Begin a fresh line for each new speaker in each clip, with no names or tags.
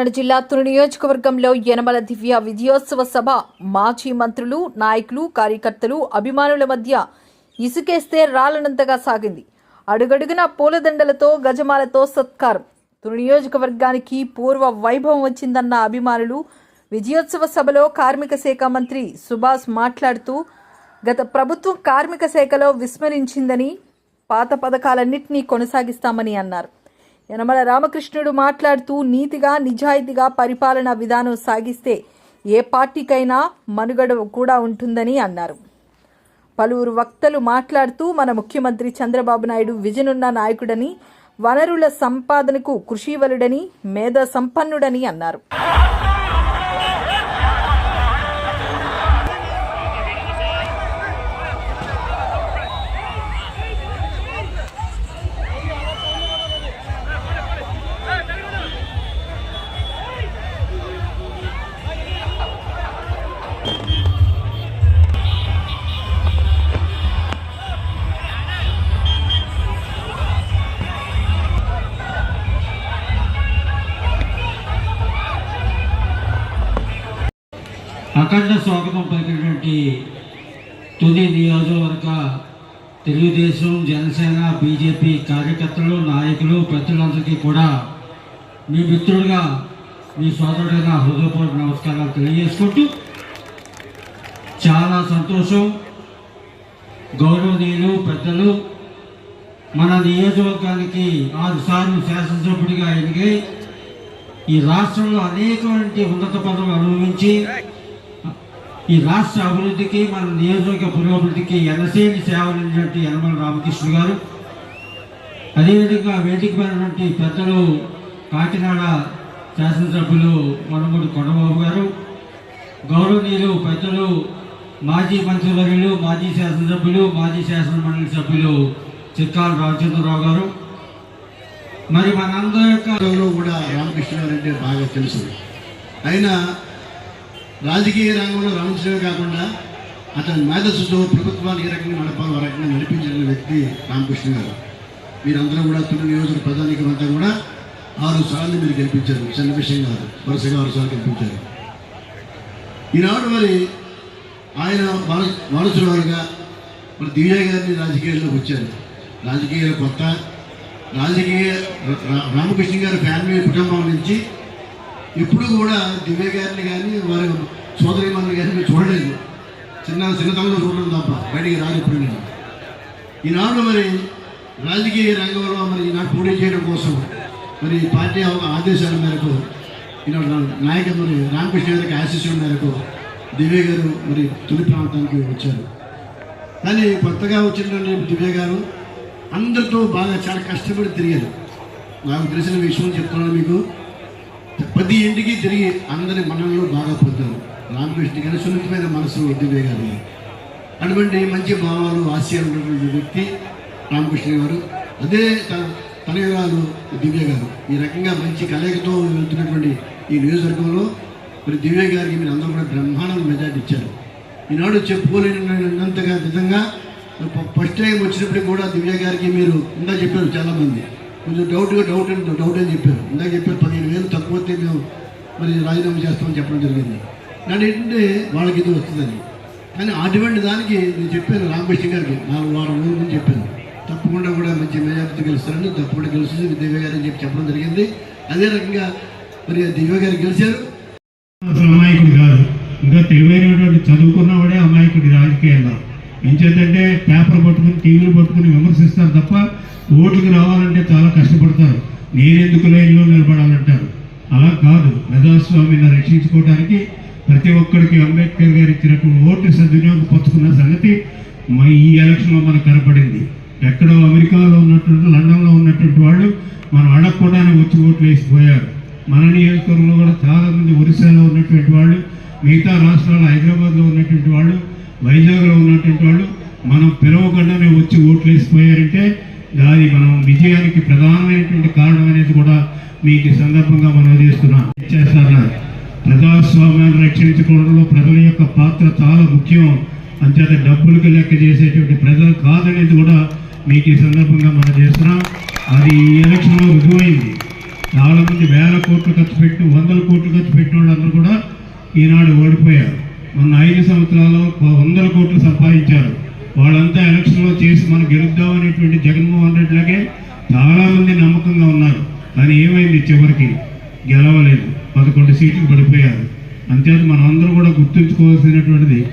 కాకినాడ జిల్లా తుని నియోజకవర్గంలో యనమల దివ్య విజయోత్సవ సభ మాజీ మంత్రులు నాయకులు కార్యకర్తలు అభిమానుల మధ్య ఇసుకేస్తే రాలనంతగా సాగింది. అడుగడుగున పూలదండలతో గజమాలతో సత్కారం. తుని నియోజకవర్గానికి పూర్వ వైభవం వచ్చిందన్న అభిమానులు విజయోత్సవ సభలో కార్మిక శాఖ మంత్రి సుభాష్ మాట్లాడుతూ గత ప్రభుత్వం కార్మిక శాఖలో విస్మరించిందని పాత పథకాలన్నింటినీ కొనసాగిస్తామని అన్నారు. యనమల రామకృష్ణుడు మాట్లాడుతూ నీతిగా నిజాయితీగా పరిపాలన విధానం సాగిస్తే ఏ పార్టీకైనా మనుగడ కూడా ఉంటుందని అన్నారు. పలువురు వక్తలు మాట్లాడుతూ మన ముఖ్యమంత్రి చంద్రబాబు నాయుడు విజనున్న నాయకుడని వనరుల సంపాదనకు కృషివలుడని మేధ సంపన్నుడని అన్నారు.
అఖండ స్వాగతం పలికినటువంటి తుది నియోజకవర్గ తెలుగుదేశం జనసేన బీజేపీ కార్యకర్తలు నాయకులు ప్రజలందరికీ కూడా మీ మిత్రుడిగా మీ సోదరుడైన హృదయపూర్వక నమస్కారాలు తెలియజేసుకుంటూ చాలా సంతోషం. గౌరవనీయులు పెద్దలు మన నియోజకవర్గానికి ఆరుసార్లు శాసనసభ్యుడిగా ఎదిగి ఈ రాష్ట్రంలో అనేకమైన ఉన్నత పదవులు అనుభవించి ఈ రాష్ట్ర అభివృద్ధికి మన నియోజకవర్గ పురోభివృద్ధికి ఎనసేని సేవలైనటువంటి యనమల రామకృష్ణ గారు అదేవిధంగా వేదికమైనటువంటి పెద్దలు కాకినాడ శాసనసభ్యులు మనమూడి కొండబాబు గారు గౌరవనీయులు పెద్దలు మాజీ మంత్రివర్యులు మాజీ శాసనసభ్యులు మాజీ శాసన మండలి సభ్యులు చిక్కాల రామచంద్రరావు గారు. మరి మనందరి యొక్క
కూడా రామకృష్ణ గారు అంటే బాగా తెలుసు. అయినా రాజకీయ రంగంలో రామకృష్ణ కాకుండా అతని మేధస్సుతో ప్రభుత్వాన్ని ఏ రకంగా నడపాలో ఆ రకంగా నడిపించిన వ్యక్తి రామకృష్ణ గారు. మీరందరూ కూడా తొలి నియోజక ప్రధానికం అంతా కూడా ఆరు సార్లు మీరు గెలిపించారు. చిన్న విషయం కాదు వరుసగా ఆరు సార్లు గెలిపించారు. ఈనాడు మరి ఆయన వారసు వారసురాలుగా మరి దివ్య గారిని రాజకీయాల్లోకి వచ్చారు. రాజకీయాలు కొత్త రాజకీయ రామకృష్ణ గారి ఫ్యామిలీ కుటుంబం నుంచి ఇప్పుడు కూడా దివ్య గారిని కానీ వారి సోదరి మమ్మల్ని కానీ మీరు చూడలేదు. చిన్న చిన్నతనంలో చూడడం తప్ప బయటికి రాదు ఇప్పుడు నేను. ఈనాడు మరి రాజకీయ రంగంలో మరి ఈనాడు పోటీ చేయడం కోసం మరి పార్టీ ఆదేశాల మేరకు ఈనాడు నా- మరి రామకృష్ణ గారికి ఆశీస్సుల మేరకు దివ్య గారు మరి తొలి ప్రాంతానికి వచ్చారు. కానీ కొత్తగా వచ్చినటువంటి దివ్య గారు అందరితో బాగా చాలా కష్టపడి తిరిగారు. నాకు తెలిసిన విషయం చెప్తున్నాను మీకు. ప్రతి ఇంటికి తిరిగి అందరి మనల్లో బాగా పొందారు రామకృష్ణ గారి సున్నితమైన మనసు దివ్య గారు. అటువంటి మంచి భావాలు ఆశయాలు ఉన్నటువంటి వ్యక్తి రామకృష్ణ గారు అదే తన తనయురాలు దివ్య గారు. ఈ రకంగా మంచి కలయికతో వెళ్తున్నటువంటి ఈ నియోజకవర్గంలో మరి దివ్య గారికి మీరు అందరూ కూడా బ్రహ్మాండం మెజార్టీ ఇచ్చారు. ఈనాడు చెప్పుకోలేనంతగా విధంగా ఫస్ట్ టైం వచ్చినప్పుడు కూడా దివ్య గారికి మీరు ఇందా చెప్పారు చాలామంది. కొంచెం డౌట్గా డౌట్ అని డౌట్ అని చెప్పారు. ఇందాక చెప్పారు వేలు తక్కువ మేము మరి రాజీనామా చేస్తామని చెప్పడం జరిగింది. నన్ను ఏంటంటే వాళ్ళకి ఇది వస్తుందని. కానీ అటువంటి దానికి నేను చెప్పాను రామకృష్ణ గారికి. నాలుగు వారం రోజుల నుంచి చెప్పాను. తప్పకుండా కూడా మంచి మెజార్టీ గెలుస్తారని తప్పకుండా గెలుస్తుంది దివ్య గారు అని చెప్పి చెప్పడం జరిగింది. అదే రకంగా మరి దివ్య గారు గెలిచారు.
అసలు అమాయకుడు కాదు. ఇంకా తెలివైనటువంటి చదువుకున్నవాడే అమాయకుడి రాజకీయాల్లో ఎంచేతంటే పేపర్ పట్టుకుని టీవీలు పట్టుకుని విమర్శిస్తారు తప్ప ఓట్లకు రావాలంటే చాలా కష్టపడతారు. నేనెందుకు లైన్లో నిలబడాలంటారు. కాదు. ప్రజాస్వామ్యాన్ని రక్షించుకోవడానికి ప్రతి ఒక్కరికి అంబేద్కర్ గారు ఇచ్చినటువంటి ఓటు సద్వినియోగపరుచుకున్న సంగతి మా ఈ ఎలక్షన్లో మనకు కనపడింది. ఎక్కడో అమెరికాలో ఉన్నటువంటి లండన్లో ఉన్నటువంటి వాళ్ళు మనం అడగకుండానే వచ్చి ఓట్లు వేసిపోయారు. మన నియోజకవర్గంలో కూడా చాలామంది ఒరిస్సాలో ఉన్నటువంటి వాళ్ళు మిగతా రాష్ట్రాల హైదరాబాద్లో ఉన్నటువంటి వాళ్ళు వైజాగ్లో ఉన్నటువంటి వాళ్ళు మనం పిలవకుండానే వచ్చి ఓట్లు వేసిపోయారంటే దాని మనం విజయానికి ప్రధానమైనటువంటి కారణం మీకు సందర్భంగా మనం చేస్తున్నాం చేస్తున్నారు ప్రజాస్వామ్యాన్ని రక్షించుకోవడంలో ప్రజల యొక్క పాత్ర చాలా ముఖ్యం. అంచేత డబ్బులకు లెక్క చేసేటువంటి ప్రజలు కాదనేది కూడా మీకు ఈ సందర్భంగా మనం చేస్తున్నాం. అది ఈ ఎలక్షన్లో రుజువైంది. చాలా మంది వేల కోట్లు ఖర్చు పెట్టి వందల కోట్లు ఖర్చు పెట్టిన వాళ్ళందరూ కూడా ఈనాడు ఓడిపోయారు. మొన్న ఐదు సంవత్సరాల్లో వందల కోట్లు సంపాదించారు. వాళ్ళంతా ఎలక్షన్లో చేసి మనం గెలుద్దాం అనేటువంటి జగన్మోహన్ రెడ్డిలాగే చాలామంది నమ్మకంగా ఉన్నారు. కానీ ఏమైంది చివరికి? గెలవలేదు. పదకొండు సీట్లు పడిపోయారు. అంతేత మనందరూ కూడా గుర్తుంచుకోవాల్సినటువంటిది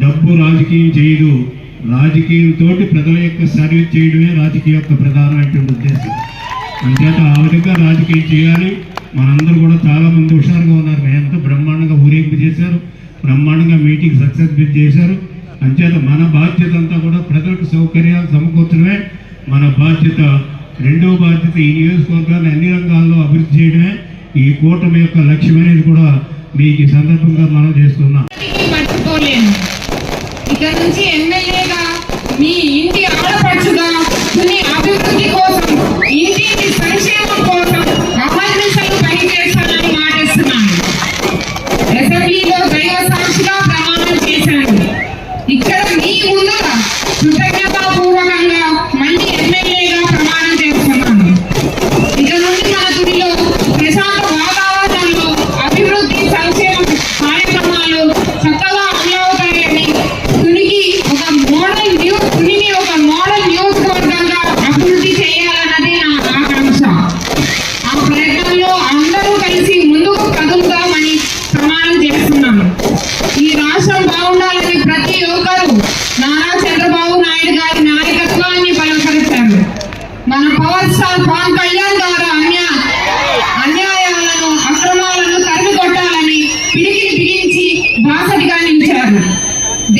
డబ్బు రాజకీయం చేయదు. రాజకీయంతో ప్రజల యొక్క సర్వీస్ చేయడమే రాజకీయ యొక్క ప్రధానమైనటువంటి ఉద్దేశం. అంతేత ఆ విధంగా రాజకీయం చేయాలి. మనందరూ కూడా చాలామంది హుషారుగా ఉన్నారు. ఎంత బ్రహ్మాండంగా ఊరేగింపు చేశారు. బ్రహ్మాండంగా మీటింగ్ సక్సెస్ చేశారు. అభివృద్ధి చేయడమే ఈ కూటమి యొక్క లక్ష్యం అనేది కూడా మీకు ఈ సందర్భంగా మనం చేస్తున్నాం.
ఇక్కడ నుంచి ఎమ్మెల్యేగా మీ ఇంటి ఆడపడుచుగా అభివృద్ధి కోసం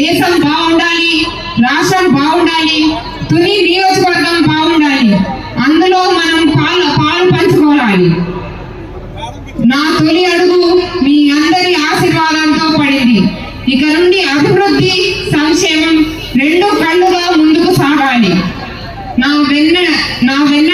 దేశం బాగుండాలి రాష్ట్రం బాగుండాలి తుని నియోజకవర్గం బాగుండాలి. అందులో మనం పాలు పాలు పంచుకోవాలి. నా తొలి అడుగు మీ అందరి ఆశీర్వాదంతో పడింది. ఇక నుండి అభివృద్ధి సంక్షేమం రెండు కళ్ళుగా ముందుకు సాగాలి. నా వెన్న నా వెన్న